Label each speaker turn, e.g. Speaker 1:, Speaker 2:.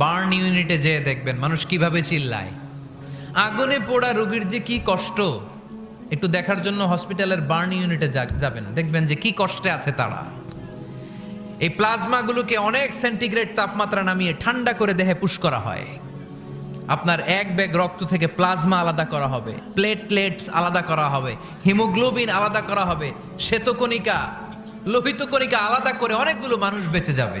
Speaker 1: Burn ইউনিটে যেয়ে দেখবেন, মানুষ কীভাবে চিল্লায়। আগুনে পোড়া রোগীর যে কি কষ্ট, একটু দেখার জন্য হসপিটালের বার্ন ইউনিটে যাবেন। দেখবেন যে কি কষ্টে আছে তারা। এই প্লাজমাগুলোকে অনেক সেন্টিগ্রেড তাপমাত্রা নামিয়ে ঠান্ডা করে দেহে পুশ করা হয়। আপনার এক ব্যাগ রক্ত থেকে প্লাজমা আলাদা করা হবে, প্লেটলেটস আলাদা করা হবে, হিমোগ্লোবিন আলাদা করা হবে, শ্বেতকণিকা লোহিত কণিকা আলাদা করে অনেকগুলো মানুষ বেঁচে যাবে।